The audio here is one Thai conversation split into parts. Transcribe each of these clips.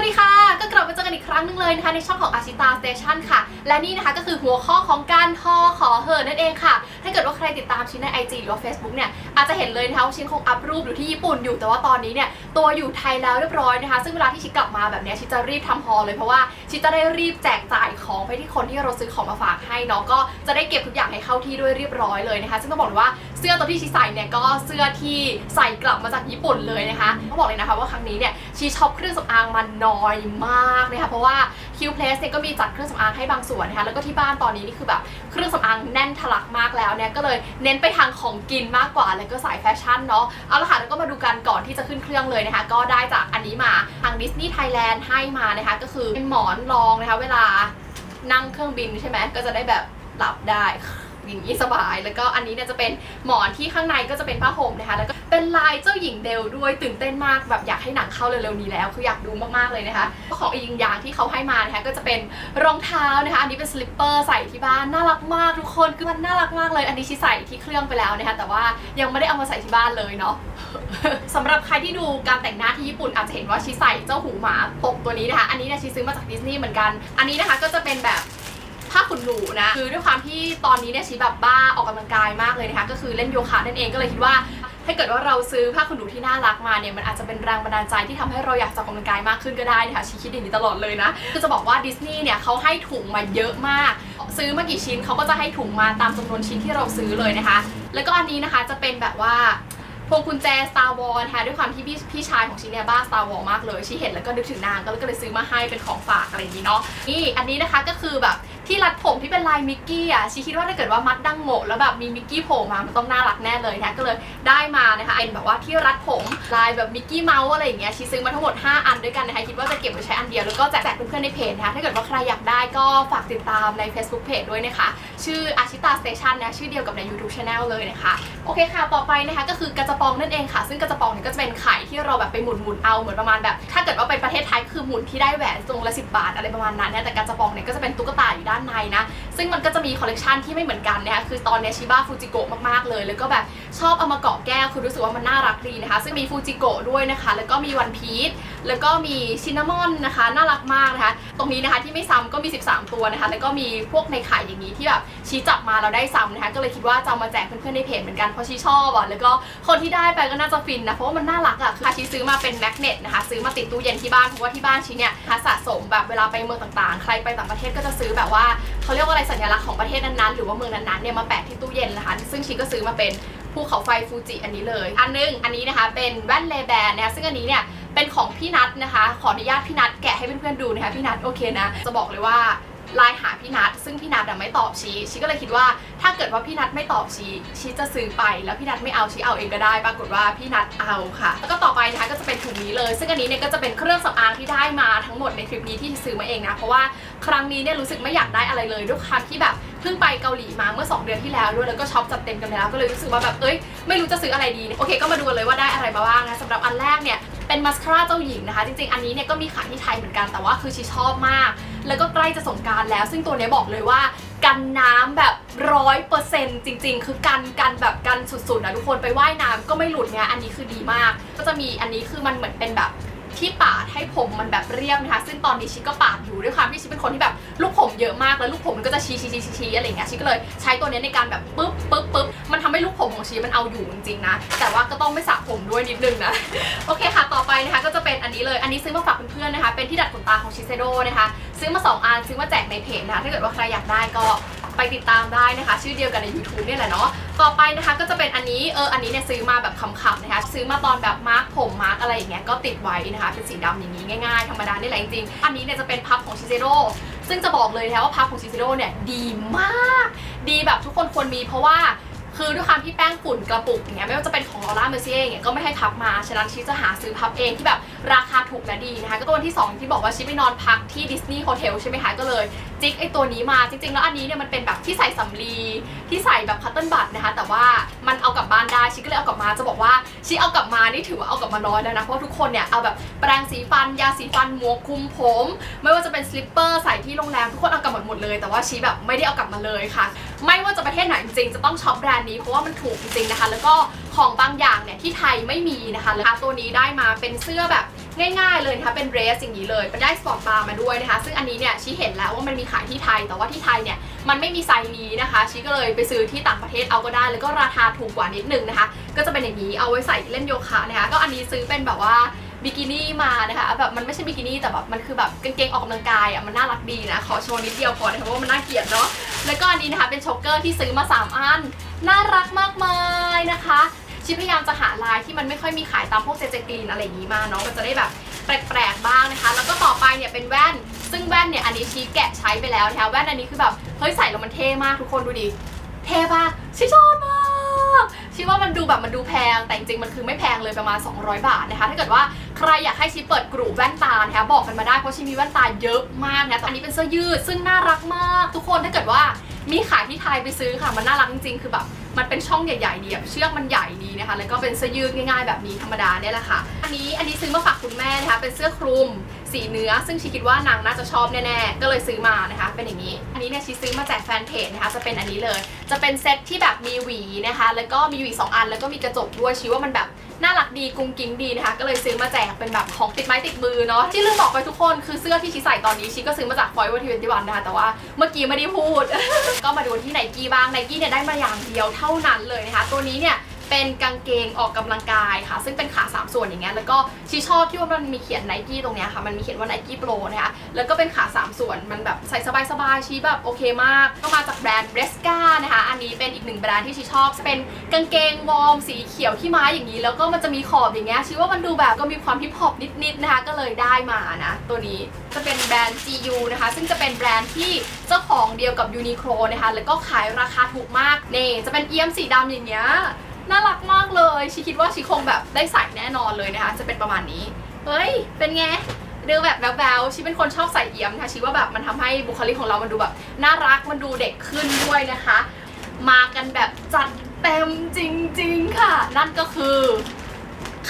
วัสดีค่ะ ก็กลับมาเจอกันอีกครั้งหนึ่งเลยนะคะในช่องของอาชิตาสเตชันค่ะ และนี่นะคะก็คือหัวข้อของการทอขอเหินนั่นเองค่ะ ถ้าเกิดว่าใครติดตามชิ้นใน IG หรือว่า Facebook เนี่ย อาจจะเห็นเลยนะคะว่าชินคงอัพรูปอยู่ที่ญี่ปุ่นอยู่แต่ว่าตอนนี้เนี่ยตัวอยู่ไทยแล้วเรียบร้อยนะคะ ซึ่งเวลาที่ชิคกลับมาแบบนี้ชิจะรีบทำฮอลเลยเพราะว่าชิจะได้รีบแจกจ่ายของไปที่คนที่เราซื้อของมาฝากให้เนาะก็จะได้เก็บทุกอย่างให้เข้าที่ด้วยเรียบร้อยเลยนะคะ ซึ่งต้องบอกเลยว่าเสื้อตัวที่ชิใส่เนี่ยก็เสื้อที่ใส่กลับมาจากญี่ปุ่นเลยนะคะต้องบอกเลยนะคะว่าครั้งนี้เนี่ยชีช็อปเครื่องสำอางมันน้อยมากนะคะเพราะว่าคิวเพลสเนี่ยก็มีจัดเครื่องสำอางให้บางส่วนนะคะแล้วก็ที่บ้านตอนนี้นี่คือแบบเครื่องสำอางแน่นทะลักมากแล้วเนี่ยก็เลยเน้นไปทางของกินมากกว่าแล้วก็สายแฟชั่นเนาะเอาละค่ะแล้วก็มาดูกันก่อนที่จะขึ้นเครื่องเลยนะคะ ก็ได้จากอันนี้มาทางดิสนีย์ไทยแลนด์ให้มานะคะ ก็คือเป็นหมอนรองนะคะ เวลานั่งเครื่องบินใช่ไหมก็จะได้แบบหลับได้ อย่างนี้สบาย แล้วก็อันนี้เนี่ยจะเป็นหมอนที่ข้างในก็จะเป็นผ้าห่มนะคะ แล้วก็เป็นลายเจ้าหญิงเดลด้วยตื่นเต้นมากแบบอยากให้หนังเข้าเร็วๆนี้แล้ว คืออยากดูมากๆเลยนะคะ ของอีกอย่างที่เขาให้มานะคะก็จะเป็นรองเท้านะคะอันนี้เป็นสลิปเปอร์ใส่ที่บ้านน่ารักมากทุกคนคือมันน่ารักมากเลย อันนี้ชิใส่ที่เครื่องไปแล้วนะคะแต่ว่ายังไม่ได้เอามาใส่ที่บ้านเลยเนาะสำหรับใครที่ดูการแต่งหน้าที่ญี่ปุ่นอาจจะเห็นว่าชิใส่เจ้าหูหมาปกตัวนี้นะคะ อันนี้เนี่ยชิซื้อมาจากดิสนีย์เหมือนกัน อันนี้นะคะก็จะเป็นแบบ ผ้าขนหนูนะ คือด้วยความที่ตอนนี้เนี่ยชีแบบบ้าออกกำลังกายมากเลยนะคะ ก็คือเล่นโยคะนั่นเองก็เลยคิดว่า ถ้าเกิดว่าเราซื้อผ้าขนหนูที่น่ารักมาเนี่ยมันอาจจะเป็นแรงบันดาลใจที่ทำให้เราอยากจะออกกำลังกายมากขึ้นก็ได้นะคะชีคิดอย่างนี้ตลอดเลยนะคือจะบอกว่าดิสนีย์เนี่ยเขาให้ถุงมาเยอะมาก ซื้อมากี่ชิ้นเขาก็จะให้ถุงมาตามจำนวนชิ้นที่เราซื้อเลยนะคะ แล้วก็อันนี้นะคะจะเป็นแบบว่าพวงกุญแจ Star Wars นะคะด้วยความที่พี่พี่ชายของชีเนี่ยบ้า Star Wars มากเลยชีเห็นแล้วก็นึกถึงนางก็เลยก็เลยซื้อมาให้เป็นของฝากอะไรอย่างนี้เนาะนี่อันนี้นะคะก็คือแบบ ที่รัดผมที่เป็นลายมิกกี้อะชีคิดว่าถ้าเกิดว่ามัดดังโงะแล้วแบบมีมิกกี้โผล่มามันต้องน่ารักแน่เลยนะคะก็เลยได้มานะคะเป็นแบบว่าที่รัดผมลายแบบมิกกี้เมาส์อะไรอย่างเงี้ยชีซื้อมาทั้งหมด 5 อันด้วยกันนะคะคิดว่าจะเก็บไว้ใช้อันเดียวแล้วก็แจกเพื่อนๆในเพจนะคะถ้าเกิดว่าใครอยากได้ก็ฝากติดตามใน Facebook Page ด้วยนะคะ ชื่ออาชิตาสเตชันนะชื่อเดียวกับใน YouTube Channel เลยนะคะโอเคค่ะต่อไปนะคะก็คือกระจะปองนั่นเองค่ะ ซึ่งกระจะปองเนี่ยก็จะเป็นไข่ที่เราแบบไปหมุนหมุนๆเอาเหมือนประมาณแบบ ถ้าเกิดว่าเป็นประเทศไทยคือหมุนที่ได้แหวนตรงละสิบาทอะไรประมาณนั้นเนี่ยแต่กระจปองเนี่ยก็จะเป็นตุ๊กตาอยู่ด้านในนะ ซึ่งมันก็จะมีคอลเลกชันที่ไม่เหมือนกันนะคะคือตอนเนี้ชิบ้าฟูจิโกะมากๆเลย แล้วก็แบบชอบเอามาเกาะแก้วคือรู้สึกว่ามันน่ารักดีนะคะ ซึ่งมีฟูจิโกะด้วยนะคะ แล้วก็มีวันพีชแล้วก็มีชินนามอนนะคะน่ารักมากนะคะ ตรงนี้นะคะที่ไม่ซ้ำก็มี 13 ตัวนะคะ แล้วก็มีพวกในไข่อย่างนี้ที่แบบชี้จับมาเราได้ซ้ำนะคะ ก็เลยคิดว่าจะมาแจกเพื่อนๆในเพจเหมือนกันเพราะชี้ชอบอะแล้วก็คนที่ได้ไปก็น่าจะฟินนะเพราะว่ามันน่ารักอะคือชี้ซื้อมาเป็นแมกเนตนะคะซื้อมาติดตู้เย็นที่บ้านเพราะว่าที่บ้านชี้เนี่ยสะสมแบบเวลาไปเมืองต่างๆ ใครไปต่างประเทศก็จะซื้อแบบว่าเขาเรียกว่าอะไรสัญลักษณ์ของประเทศนั้นๆหรือว่าเมืองนั้นๆเนี่ยมาแปะที่ตู้เย็นนะคะ ซึ่งชี้ก็ซื้อมาเป็น ภูเขาไฟฟูจิอันนี้เลย อันนึงอันนี้นะคะเป็นแว่นเลแบนนะคะซึ่งอันนี้เนี่ยเป็นของพี่นัทนะคะ ขออนุญาตพี่นัทแกะให้เพื่อนๆดูนะคะพี่นัทโอเคนะ จะบอกเลยว่า ไลน์หาพี่นัทซึ่งพี่นัทไม่ตอบชีชีก็เลยคิดว่า ถ้าเกิดว่าพี่นัทไม่ตอบชีชีจะซื้อไป แล้วพี่นัทไม่เอาชีเอาเองก็ได้ ปรากฏว่าพี่นัทเอาค่ะ แล้วก็ต่อไปนะคะก็จะเป็นถุงนี้เลย ซึ่งอันนี้เนี่ยก็จะเป็นเครื่องสำอางที่ได้มาทั้งหมดในทริปนี้ที่ซื้อมาเองนะเพราะว่าครั้งนี้เนี่ยรู้สึกไม่อยากได้อะไรเลยด้วยความที่แบบเพิ่งไปเกาหลีมาเมื่อ 2 เดือนที่แล้วด้วยแล้วก็ช็อปจัดเต็มกันแล้วก็เลยรู้สึกว่าแบบเอ้ยไม่รู้จะซื้ออะไรดีโอเค ก็มาดูเลยว่าได้อะไรมาบ้างนะสำหรับอันแรกเนี่ยเป็นมาสคาร่าเจ้าหญิงนะคะ จริงๆ อันนี้เนี่ยก็มีขายที่ไทยเหมือนกันแต่ว่าคือชีชอบมาก แล้วก็ใกล้จะสงการแล้ว ซึ่งตัวนี้บอกเลยว่ากันน้ำแบบร้อยเปอร์เซ็นต์จริง ๆ คือกันกันแบบกันสุดๆนะทุกคนไปว่ายน้ำก็ไม่หลุดเนี่ยอันนี้คือดีมาก ก็จะมีอันนี้คือมันเหมือนเป็นแบบที่ปาดให้ผมมันแบบเรียบนะคะซึ่งตอนนี้ชิก็ปาดอยู่ด้วยความที่ชิเป็นคนที่แบบลูกผมเยอะมากแล้วลูกผมมันก็จะชี้ชี้ชี้ชี้ชี้อะไรอย่างเงี้ยชิก็เลยใช้ตัวนี้ในการแบบปึ๊บปึ๊บปึ๊บมันทำให้ลูกผมของชีมันเอาอยู่จริงๆนะแต่ว่าก็ต้องไม่สระผมด้วยนิดนึงนะโอเคค่ะต่อไปนะคะก็จะเป็นอันนี้เลยอันนี้ซื้อมาฝากเพื่อนๆนะคะ เป็นที่ดัดขนตาของชิเซโดนะคะ ซื้อมา 2อันซื้อมาแจกในเพจนะคะถ้าเกิดว่าใครอยากได้ก็ไปติดตามได้นะคะ ชื่อเดียวกันใน YouTube เนี่ยแหละเนาะต่อไปนะคะก็จะเป็นอันนี้เอออันนี้เนี่ยซื้อมาแบบขำๆนะคะซื้อมาตอนแบบมาร์กผมมาร์กอะไรอย่างเงี้ยก็ติดไว้นะคะเป็นสีดำอย่างนี้ง่ายๆธรรมดานี่แหละจริงๆอันนี้เนี่ยจะเป็นพับของชิเซโดซึ่งจะบอกเลยนะคะว่าพับของชิเซโดเนี่ยดีมาก ดีแบบทุกคนควรมีเพราะว่า คือด้วยความที่แป้งฝุ่นกระปุกอย่างเงี้ยไม่ว่าจะเป็นของลอร่าเมอร์เซียอย่างเงี้ยก็ไม่ให้พับมาฉะนั้นชิจะหาซื้อพับเองที่แบบราคาถูกและดีนะคะ ก็ตัวที่ 2 ที่บอกว่าชิไปนอนพักที่ดิสนีย์โฮเทลใช่ไหมคะก็เลยจิกไอตัวนี้มาจริง ๆ แล้วอันนี้เนี่ยมันเป็นแบบที่ใส่สำลีที่ใส่แบบคัตเติ้ลบัตนะคะ แต่ว่ามันเอากลับบ้านได้ชิก็เลยเอากลับมาจะบอกว่าชิเอากลับมานี่ถือว่าเอากลับมาน้อยแล้วนะเพราะทุกคนเนี่ยเอาแบบแปรงสีฟันยาสีฟันหมวกคุมผม ไม่ว่าจะเป็นสลิปเปอร์ใส่ที่โรงแรมทุกคนเอากลับหมดหมดเลย แต่ว่าชีแบบไม่ได้เอากลับมาเลยค่ะ ไม่ว่าจะประเทศไหนจริงๆจะต้องช็อปแบรนด์นี้เพราะว่ามันถูกจริงๆนะคะ แล้วก็ของบางอย่างเนี่ยที่ไทยไม่มีนะคะแล้วตัวนี้ได้มาเป็นเสื้อแบบง่ายๆเลยนะคะเป็นเดรสอย่างนี้เลยมันได้สปอร์ตบาร์มาด้วยนะคะ ซึ่งอันนี้เนี่ยชีเห็นแล้วว่ามันมีขายที่ไทย แต่ว่าที่ไทยเนี่ยมันไม่มีไซส์นี้นะคะชีก็เลยไปซื้อที่ต่างประเทศเอาก็ได้ แล้วก็ราคาถูกกว่านิดนึงนะคะ ก็จะเป็นอย่างนี้เอาไว้ใส่เล่นโยคะนะคะ ก็อันนี้ซื้อเป็นแบบว่า บิกินี่มานะคะแบบมันไม่ใช่บิกินี่แต่แบบมันคือแบบกางเกงออกกำลังกายอะมันน่ารักดีนะขอโชว์นิดเดียวพอนะคะเพราะว่ามันน่าเกลียดเนาะแล้วก็อันนี้นะคะเป็นช็อกเกอร์ที่ซื้อมา 3 อัน น่ารักมากมายนะคะชิพยายามจะหาลายที่มันไม่ค่อยมีขายตามพวกเจเจกรีนอะไรอย่างนี้มาเนาะมันจะได้แบบแปลกๆบ้างนะคะ แล้วก็ต่อไปเนี่ยเป็นแว่น ซึ่งแว่นเนี่ยอันนี้ชี้แกะใช้ไปแล้วนะคะแว่นอันนี้คือแบบเฮ้ยใส่แล้วมันเท่มากทุกคนดูดิเท่ปะชิชอบมาก ชิว่ามันดูแบบมันดูแพงแต่จริงๆมันคือไม่แพงเลยประมาณ 200 บาทนะคะ ถ้าเกิดว่าใครอยากให้ชิเปิดกลุ่มแว่นตานะคะบอกกันมาได้เพราะชิมีแว่นตาเยอะมากนะแต่อันนี้เป็นเสื้อยืดซึ่งน่ารักมาก ทุกคนถ้าเกิดว่ามีขายที่ไทยไปซื้อค่ะมันน่ารักจริงๆคือแบบมันเป็นช่องใหญ่ๆดีแบบเชือกมันใหญ่ดีนะคะ แล้วก็เป็นเสื้อยืดง่ายๆแบบนี้ธรรมดาเนี่ยแหละค่ะ อันนี้อันนี้ซื้อมาฝากคุณแม่นะคะเป็นเสื้อคลุม สีเนื้อ ซึ่งชีคิดว่านางน่าจะชอบแน่ๆ ก็เลยซื้อมานะคะ เป็นอย่างนี้ อันนี้เนี่ยชีซื้อมาแจกแฟนเพจนะคะ จะเป็นอันนี้เลย จะเป็นเซตที่แบบมีหวีนะคะ แล้วก็มีหวีสองอัน แล้วก็มีกระจกด้วยชีว่ามันแบบน่ารักดีกุ้งกิ้งดีนะคะ ก็เลยซื้อมาแจกเป็นแบบของติดไม้ติดมือเนาะที่ลืมบอกไปทุกคนคือเสื้อที่ชีใส่ตอนนี้ชีก็ซื้อมาจากฟอยวันที่วันทีวันนะคะแต่ว่าเมื่อกี้ไม่ได้พูด ก็มาดูที่ไนกี้บ้างไนกี้เนี่ยได้มาอย่างเดียวเท่านั้นเลยนะคะ ตัวนี้เนี่ย เป็นกางเกงออกกำลังกายค่ะ ซึ่งเป็นขา 3 ส่วนอย่างเงี้ยแล้วก็ชีชอบที่ว่ามันมีเขียนไนกี้ตรงเนี้ยค่ะมันมีเขียนว่าไนกี้โปรนะคะแล้วก็เป็นขา 3 ส่วนมันแบบใส่สบายๆชีแบบโอเคมากก็มาจากแบรนด์เบรสกานะคะอันนี้เป็นอีกหนึ่งแบรนด์ที่ชีชอบเป็นกางเกงวอร์มสีเขียวขี้ม้าอย่างนี้ แล้วก็มันจะมีขอบอย่างเงี้ยชีว่ามันดูแบบก็มีความฮิปฮอปนิดๆนะคะก็เลยได้มานะตัวนี้จะเป็นแบรนด์ GU นะคะ ซึ่งจะเป็นแบรนด์ที่เจ้าของเดียวกับ Uniqlo นะคะแล้วก็ขายราคาถูกมากเน่จะเป็นเอี้ยมสีดำอย่างเงี้ย น่ารักมากเลยชีคิดว่าชีคงแบบได้ใส่แน่นอนเลยนะคะ จะเป็นประมาณนี้ เฮ้ย เป็นไงดูแบบแบวๆชีเป็นคนชอบใส่เอี่ยมนะคะชีว่าแบบมันทำให้บุคลิกของเรามันดูแบบน่ารักมันดูเด็กขึ้นด้วยนะคะ มากันแบบจัดเต็มจริง ๆ ค่ะ นั่นก็คือ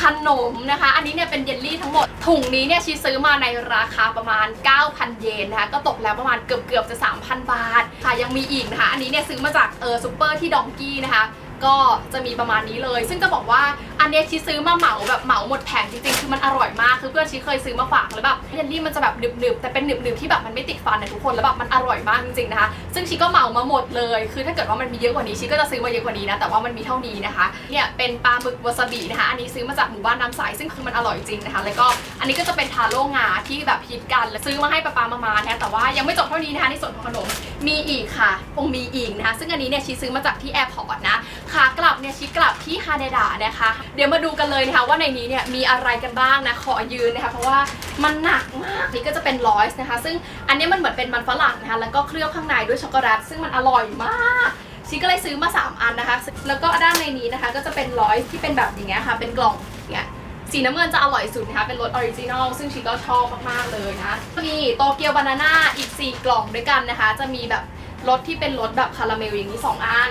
ขนมนะคะ อันนี้เนี่ยเป็นเยลลี่ทั้งหมด ถุงนี้เนี่ยชีซื้อมาในราคาประมาณ 9,000 เยนนะคะ ก็ตกแล้วประมาณเกือบเกือบๆจะ 3,000 บาท ค่ะ ยังมีอีกนะคะ อันนี้เนี่ยซื้อมาจากเออซูเปอร์ที่ดองกี้นะคะ ก็จะมีประมาณนี้เลย ซึ่งจะบอกว่าอันเนี้ยชีซื้อมาเหมาแบบเหมาหมดแผงจริงๆ คือมันอร่อยมาก คือเพื่อนชีเคยซื้อมาฝากแล้วแบบเยลลี่มันจะแบบหนึบๆ แต่เป็นหนึบๆที่แบบมันไม่ติดฟันนะทุกคนแล้วแบบมันอร่อยมากจริงๆนะคะ ซึ่งชีก็เหมามาหมดเลย คือถ้าเกิดว่ามันมีเยอะกว่านี้ชีก็จะซื้อมาเยอะกว่านี้นะ แต่ว่ามันมีเท่านี้นะคะ เนี่ยเป็นปลาหมึกวาซาบินะคะ อันนี้ซื้อมาจากหมู่บ้านน้ำใส ซึ่งคือมันอร่อยจริงนะคะ แล้วก็อันนี้ก็จะเป็นทาโร่งาที่แบบฮิตกันแล้วซื้อมาให้ป้าปามามานะแต่ว่ายังไม่จบเท่านี้นะคะในส่วนของขนมมีอีกค่ะคงมีอีกนะคะ ซึ่งอันนี้เนี่ยชีซื้อมาจากที่แอร์พอร์ตนะ ขากลับเนี่ยชีกลับที่ฮาเนดะนะคะ เดี๋ยวมาดูกันเลยนะคะว่าในนี้เนี่ยมีอะไรกันบ้างนะขอยืนนะคะเพราะว่ามันหนักมากนี่ก็จะเป็นลอยส์นะคะ ซึ่งอันนี้มันเหมือนเป็นมันฝรั่งนะคะแล้วก็เคลือบข้างในด้วยช็อกโกแลตซึ่งมันอร่อยมากชีก็เลยซื้อมา 3 อันนะคะ แล้วก็ด้านในนี้นะคะ ก็จะเป็นลอยส์ที่เป็นแบบอย่างเงี้ยค่ะ เป็นกล่องอย่างเงี้ย สีน้ำเงินจะอร่อยสุดนะคะ เป็นรสออริจินอล ซึ่งชีก็ชอบมาก ๆ เลยนะ มีโตเกียวบานาน่าอีก 4 กล่องด้วยกันนะคะ จะมีแบบรสที่เป็นรสแบบคาราเมลอย่างนี้ 2 อัน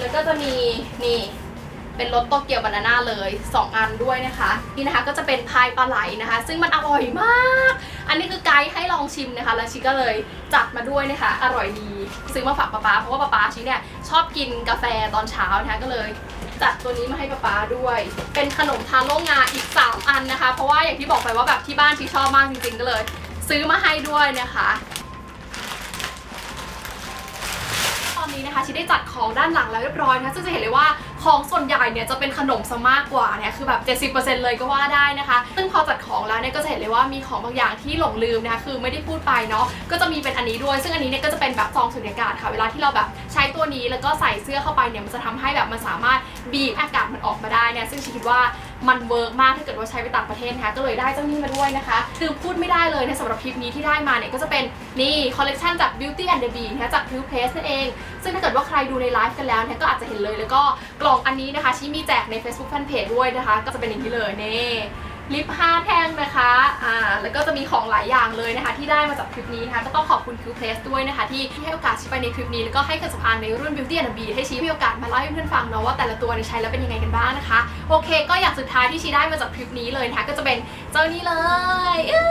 แล้วก็จะมีนี่เป็นรสโตเกียวบานาน่าเลย 2 อันด้วยนะคะ นี่นะคะก็จะเป็นพายปลาไหลนะคะ ซึ่งมันอร่อยมาก อันนี้คือไกด์ให้ลองชิมนะคะ แล้วชิก็เลยจัดมาด้วยนะคะ อร่อยดีซื้อมาฝากป๊าป๊าเพราะว่าป๊าป๊าชิเนี่ยชอบกินกาแฟตอนเช้านะคะก็เลยจัดตัวนี้มาให้ป๊าป๊าด้วย เป็นขนมทาโร่งาอีก 3 อันนะคะ เพราะว่าอย่างที่บอกไปว่าแบบที่บ้านชีชอบมากจริงๆก็เลย ซื้อมาให้ด้วยนะคะ นะคะชิได้จัดของด้านหลังแล้วเรียบร้อยนะคะซึ่งจะเห็นเลยว่าของส่วนใหญ่เนี่ยจะเป็นขนมซะมากกว่าเนี่ยคือแบบ 70%เลยก็ว่าได้นะคะ ซึ่งพอจัดของแล้วเนี่ยก็จะเห็นเลยว่ามีของบางอย่างที่หลงลืมนะคะคือไม่ได้พูดไปเนาะก็จะมีเป็นอันนี้ด้วย ซึ่งอันนี้เนี่ยก็จะเป็นแบบซองสุญญากาศค่ะ เวลาที่เราแบบใช้ตัวนี้แล้วก็ใส่เสื้อเข้าไปเนี่ยมันจะทำให้แบบมันสามารถบีบอากาศมันออกมาได้เนี่ยซึ่งชิคิดว่า มันเวิร์กมากถ้าเกิดว่าใช้ไปต่างประเทศนะคะก็เลยได้เจ้านี่มาด้วยนะคะคือพูดไม่ได้เลยนะสำหรับคลิปนี้ที่ได้มาเนี่ยก็จะเป็นนี่คอลเลกชันจาก Beauty and the Beast นะคะจาก Pew Place นั่นเอง ซึ่งถ้าเกิดว่าใครดูในไลฟ์กันแล้วเนี่ยก็อาจจะเห็นเลยแล้วก็กล่องอันนี้นะคะชี้มีแจกใน Facebook Fanpage ด้วยนะคะ ก็จะเป็นอย่างนี้เลยนี่ลิป5แท่งนะคะ อ่าแล้วก็จะมีของหลายอย่างเลยนะคะ ที่ได้มาจากคลิปนี้นะคะก็ต้องขอบคุณ Q Place ด้วยนะคะ ที่ให้โอกาสชี้ไปในคลิปนี้ แล้วก็ให้กับสำอางในรุ่น Beauty and the Beast ให้ชี้มีโอกาสมาเล่าให้เพื่อนฟังเนาะว่าแต่ละตัวในยใช้แล้วเป็นยังไงกันบ้างนะคะ โอเค ก็อย่างสุดท้ายที่ชี้ได้มาจากคลิปนี้เลยนะคะก็จะเป็นเจ้านี้เลยอื้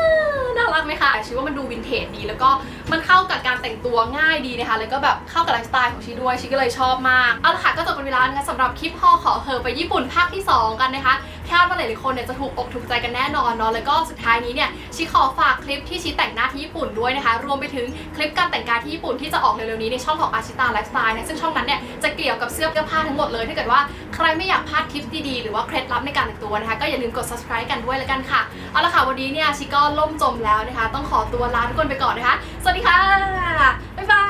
อน่ารักไหมคะชีว่ามันดูวินเทจดีแล้วก็ มันเข้ากับการแต่งตัวง่ายดีนะคะ แล้วก็แบบเข้ากับไลฟ์สไตล์ของชีด้วยชีก็เลยชอบมาก เอาละค่ะก็จบเป็นเวลานะคะสำหรับคลิปพ่อขอเหอไปญี่ปุ่นภาคที่ 2 กันนะคะคาดว่าหลายๆคนเนี่ยจะถูกอกถูกใจกันแน่นอนเนาะแล้วก็สุดท้ายนี้เนี่ยชีขอฝากคลิปที่ชีแต่งหน้าที่ญี่ปุ่นด้วยนะคะ รวมไปถึงคลิปการแต่งกายที่ญี่ปุ่นที่จะออกเร็วๆนี้ในช่องของอาชิตาไลฟ์สไตล์นะซึ่งช่องนั้นเนี่ยจะเกี่ยวกับเสื้อผ้าทั้งหมดเลยถ้าเกิดว่าใครไม่อยากพลาดทิปดีๆหรือว่าเคล็ดลับในการแต่งตัวนะคะก็อย่าลืมกด subscribe กันด้วยแล้วกันค่ะเอาละค่ะวันนี้เนี่ยชิก็ล่มจมแล้วนะคะ ต้องขอตัวลาทุกคนไปก่อนนะคะสวัสดีค่ะ บ๊ายบาย